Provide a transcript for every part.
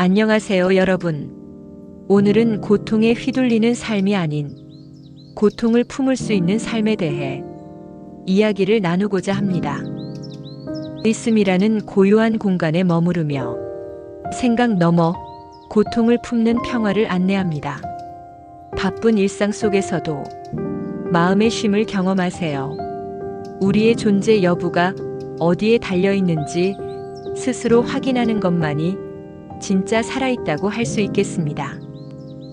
안녕하세요, 여러분. 오늘은 고통에 휘둘리는 삶이 아닌 고통을 품을 수 있는 삶에 대해 이야기를 나누고자 합니다. 있음이라는 고요한 공간에 머무르며 생각 넘어 고통을 품는 평화를 안내합니다. 바쁜 일상 속에서도 마음의 쉼을 경험하세요. 우리의 존재 여부가 어디에 달려 있는지 스스로 확인하는 것만이 진짜 살아있다고 할 수 있겠습니다.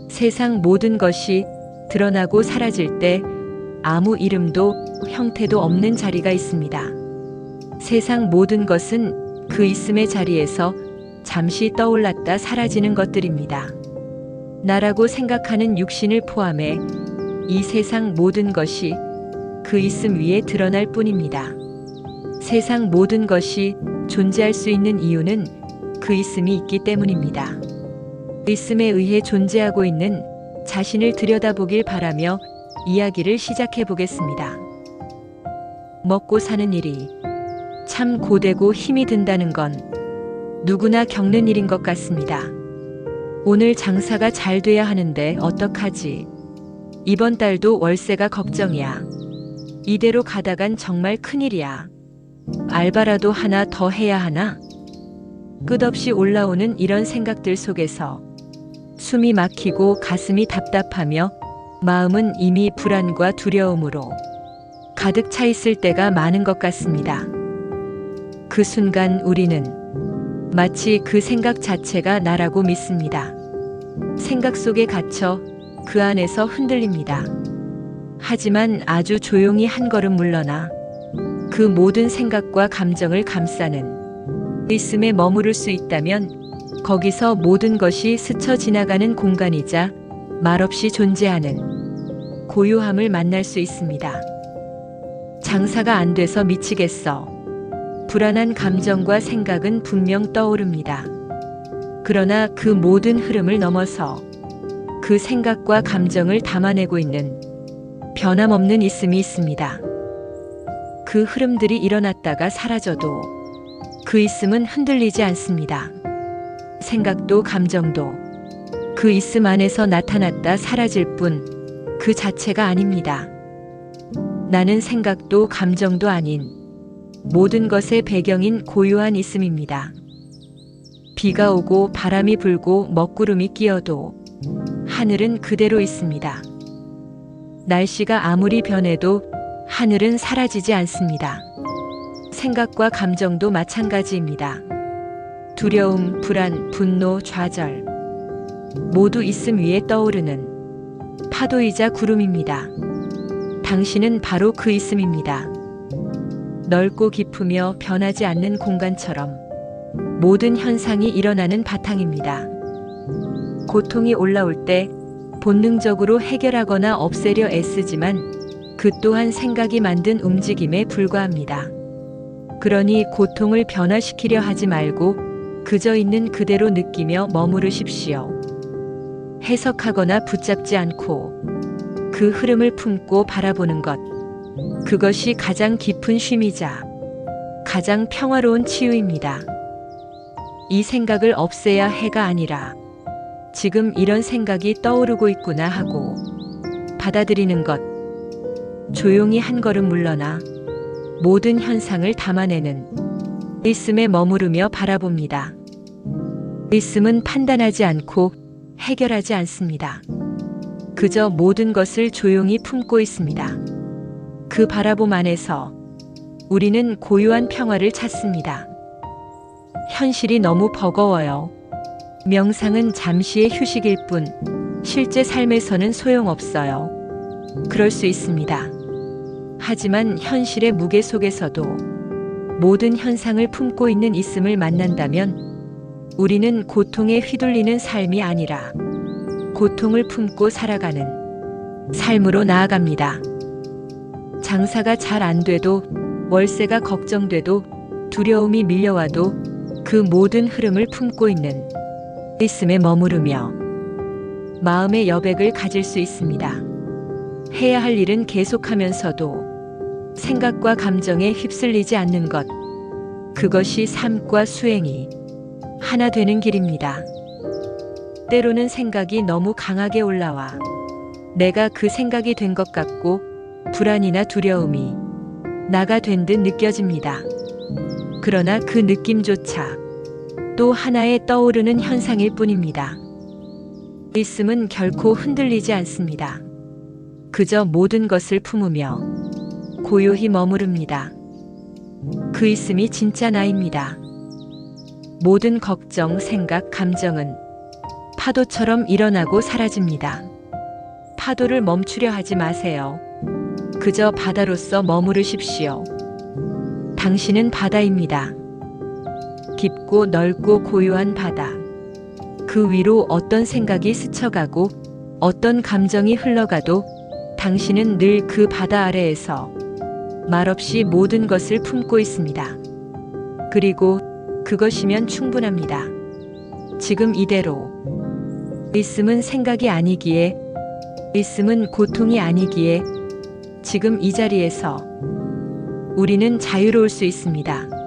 세상 모든 것이 드러나고 사라질 때 아무 이름도 형태도 없는 자리가 있습니다. 세상 모든 것은 그 있음의 자리에서 잠시 떠올랐다 사라지는 것들입니다. 나라고 생각하는 육신을 포함해 이 세상 모든 것이 그 있음 위에 드러날 뿐입니다. 세상 모든 것이 존재할 수 있는 이유는 그 있음이 있기 때문입니다. 있음에 의해 존재하고 있는 자신을 들여다보길 바라며 이야기를 시작해 보겠습니다. 먹고 사는 일이 참 고되고 힘이 든다는 건 누구나 겪는 일인 것 같습니다. 오늘 장사가 잘 돼야 하는데 어떡하지? 이번 달도 월세가 걱정이야. 이대로 가다간 정말 큰일이야. 알바라도 하나 더 해야 하나? 끝없이 올라오는 이런 생각들 속에서 숨이 막히고 가슴이 답답하며 마음은 이미 불안과 두려움으로 가득 차 있을 때가 많은 것 같습니다. 그 순간 우리는 마치 그 생각 자체가 나라고 믿습니다. 생각 속에 갇혀 그 안에서 흔들립니다. 하지만 아주 조용히 한 걸음 물러나 그 모든 생각과 감정을 감싸는 있음에 머무를 수 있다면 거기서 모든 것이 스쳐 지나가는 공간이자 말없이 존재하는 고요함을 만날 수 있습니다. 장사가 안 돼서 미치겠어. 불안한 감정과 생각은 분명 떠오릅니다. 그러나 그 모든 흐름을 넘어서 그 생각과 감정을 담아내고 있는 변함없는 있음이 있습니다. 그 흐름들이 일어났다가 사라져도 그 있음은 흔들리지 않습니다. 생각도 감정도 그 있음 안에서 나타났다 사라질 뿐 그 자체가 아닙니다. 나는 생각도 감정도 아닌 모든 것의 배경인 고요한 있음입니다. 비가 오고 바람이 불고 먹구름이 끼어도 하늘은 그대로 있습니다. 날씨가 아무리 변해도 하늘은 사라지지 않습니다. 생각과 감정도 마찬가지입니다. 두려움, 불안, 분노, 좌절. 모두 있음 위에 떠오르는 파도이자 구름입니다. 당신은 바로 그 있음입니다. 넓고 깊으며 변하지 않는 공간처럼 모든 현상이 일어나는 바탕입니다. 고통이 올라올 때 본능적으로 해결하거나 없애려 애쓰지만 그 또한 생각이 만든 움직임에 불과합니다. 그러니 고통을 변화시키려 하지 말고 그저 있는 그대로 느끼며 머무르십시오. 해석하거나 붙잡지 않고 그 흐름을 품고 바라보는 것. 그것이 가장 깊은 쉼이자 가장 평화로운 치유입니다. 이 생각을 없애야 해가 아니라 지금 이런 생각이 떠오르고 있구나 하고 받아들이는 것. 조용히 한 걸음 물러나 모든 현상을 담아내는 있음에 머무르며 바라봅니다. 있음은 판단하지 않고 해결하지 않습니다. 그저 모든 것을 조용히 품고 있습니다. 그 바라봄 안에서 우리는 고요한 평화를 찾습니다. 현실이 너무 버거워요. 명상은 잠시의 휴식일 뿐 실제 삶에서는 소용없어요. 그럴 수 있습니다. 하지만 현실의 무게 속에서도 모든 현상을 품고 있는 있음을 만난다면 우리는 고통에 휘둘리는 삶이 아니라 고통을 품고 살아가는 삶으로 나아갑니다. 장사가 잘 안 돼도 월세가 걱정돼도 두려움이 밀려와도 그 모든 흐름을 품고 있는 있음에 머무르며 마음의 여백을 가질 수 있습니다. 해야 할 일은 계속하면서도 생각과 감정에 휩쓸리지 않는 것. 그것이 삶과 수행이 하나 되는 길입니다. 때로는 생각이 너무 강하게 올라와 내가 그 생각이 된 것 같고 불안이나 두려움이 나가 된 듯 느껴집니다. 그러나 그 느낌조차 또 하나의 떠오르는 현상일 뿐입니다. 있음은 결코 흔들리지 않습니다. 그저 모든 것을 품으며 고요히 머무릅니다. 그 있음이 진짜 나입니다. 모든 걱정, 생각, 감정은 파도처럼 일어나고 사라집니다. 파도를 멈추려 하지 마세요. 그저 바다로서 머무르십시오. 당신은 바다입니다. 깊고 넓고 고요한 바다. 그 위로 어떤 생각이 스쳐가고 어떤 감정이 흘러가도 당신은 늘 그 바다 아래에서 말없이 모든 것을 품고 있습니다. 그리고 그것이면 충분합니다. 지금 이대로. 있음은 생각이 아니기에, 있음은 고통이 아니기에, 지금 이 자리에서 우리는 자유로울 수 있습니다.